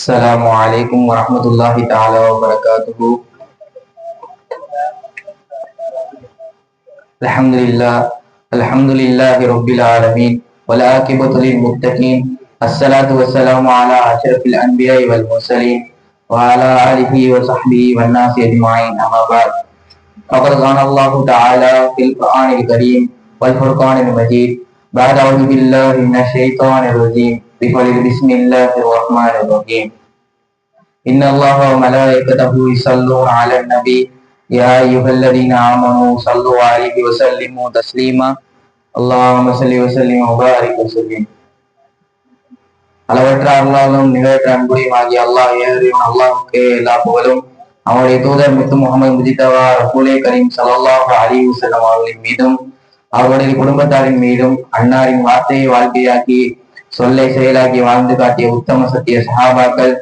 السلام عليكم ورحمة الله تعالى وبركاته. الحمد لله الحمد لله رب العالمين والعاقبة للمتقين الصلاة والسلام على أشرف الأنبياء والمرسلين وعلى آله وصحبه والناس أجمعين أما بعد. فقد قال الله تعالى في القرآن الكريم والفرقان المجيد بعد أعوذ بالله من الشيطان الرجيم بقول بسم الله الرحمن الرحيم إن الله وملائكته يصلون على النبي يا أيها الذين آمنوا صلوا عليه وسلموا تسليما اللهم صل وسلم وبارك وسلم அளவற்ற அல்லாலும் நிகழற்ற அன்புடையும் ஆகிய அல்லாஹ் ஏறியும் அல்லாஹுக்கு எல்லா புகழும் அவருடைய தூதர் முத்து முகமது முஜிதவா ரசூலே கரீம் சல்லாஹ் அலி வசல்லம் அவர்களின் மீதும் அவருடைய குடும்பத்தாரின் மீதும் அன்னாரின் வார்த்தையை வாழ்க்கையாக்கி சொல்லை செயலாக்கி வாழ்ந்து காட்டிய உத்தம சத்திய சஹாபாக்கள்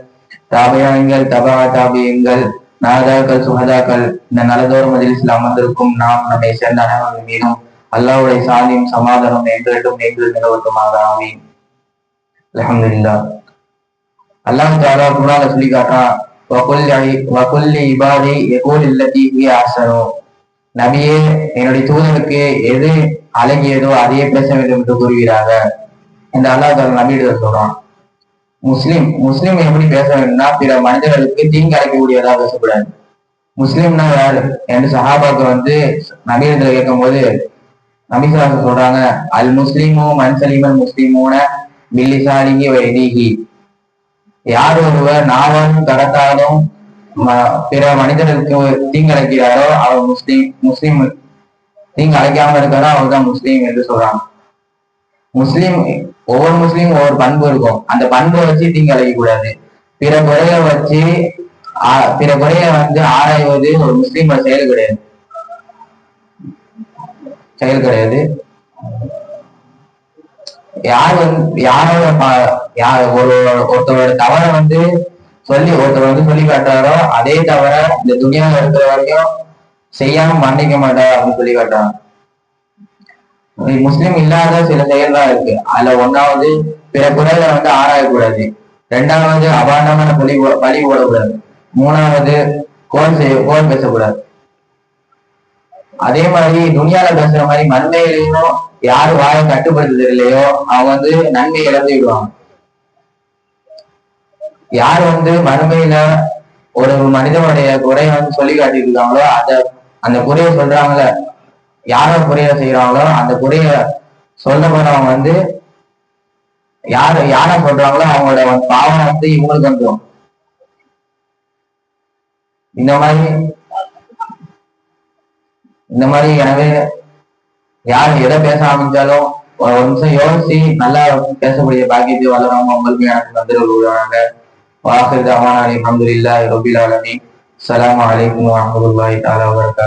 தாபயான்கள் தபா தாபியங்கள் நாதாக்கள் சுகதாக்கள் இந்த நலதோர் மதிலில் அமர்ந்திருக்கும் நாம் நம்மை சேர்ந்த அனைவர்கள் மீதும் அல்லாவுடைய சாந்தியும் சமாதானம் எங்களிடம் நீங்கள் நிலவட்டுமாக. ஆமீன். அலமதுல்லா அல்லாஹ் தாலா குணால சொல்லி காட்டுறான் வகுல்லி இபாதி எகோல் இல்லத்தி ஆசரோ நபியே என்னுடைய தூதனுக்கு எது அழகியதோ அதையே பேச வேண்டும் என்று கூறுகிறாங்க இந்த அல்லாஹ் நபியிட சொல்றான். முஸ்லிம் முஸ்லிம் எப்படி பேச வேண்டும்னா பிற மனிதர்களுக்கு தீங்கு அழைக்கக்கூடியதா பேசக்கூடாது. முஸ்லிம்னா யாரு? என்று சஹாபாக்கு வந்து நபீரத்துல கேட்கும் போது நபிசாசு சொல்றாங்க அல் முஸ்லீமோ மன்சலிமன் முஸ்லீமோன பில்லிசாலிகி வைதீகி யார் ஒருவர் நாவலும் கடத்தாலும் பிற மனிதர்களுக்கு தீங்கு அழைக்கிறாரோ அவர் முஸ்லீம் முஸ்லீம் தீங்கு அழைக்காம இருக்காரோ அவர் தான் முஸ்லீம் என்று சொல்றாங்க. முஸ்லீம் ஒவ்வொரு முஸ்லீம் ஒவ்வொரு பண்பு இருக்கும். அந்த பண்பை வச்சு தீங்கு அழைக்க கூடாது பிற குறைய வச்சு பிற குறைய வந்து ஆராய்வது ஒரு முஸ்லீம் செயல் கிடையாது. செயல் கிடையாது. யார் வந்து யாரோட யார் ஒரு ஒருத்தரோட தவறை வந்து சொல்லி ஒருத்தர் வந்து சொல்லி காட்டுறாரோ அதே தவிர இந்த துணியாவில் இருக்கிற வரைக்கும் செய்யாம மன்னிக்க மாட்டார் அப்படின்னு சொல்லி காட்டுறாங்க. முஸ்லீம் இல்லாத சில செயல்தான் இருக்கு. அதுல ஒன்னாவது பிற குறைகளை வந்து ஆராயக்கூடாது. ரெண்டாவது அபாண்டமான பலி பலி ஓடக்கூடாது. மூணாவது கோல் செய்ய கோல் பேசக்கூடாது. அதே மாதிரி துணியால பேசுற மாதிரி மண்மையிலையும் யாரு வாயை கட்டுப்படுத்துறது இல்லையோ அவங்க வந்து நன்மை இழந்து விடுவாங்க யார் வந்து மறுமையில ஒரு மனிதனுடைய குறையை வந்து சொல்லி காட்டிட்டு இருக்காங்களோ அத அந்த குறைய சொல்றாங்கள யாரோ குறைய செய்யறாங்களோ அந்த குறைய சொல்ல போறவங்க வந்து யார் யார சொல்றாங்களோ அவங்களோட பாவம் வந்து இவங்களுக்கு வந்துடும் இந்த மாதிரி இந்த மாதிரி எனவே யார் எதை பேச ஆரம்பிச்சாலும் ஒரு நிமிஷம் யோசிச்சு நல்லா பேசக்கூடிய பாக்கியத்தை வளரவங்க அவங்களுக்கு எனக்கு வந்துடுவாங்க வாக்குறது அமான் அலி அஹமதுல்லா ரபில் ஆலமி அலாம் வலைக்கம் வரமத்துல்லாஹி தாலா வரகாத்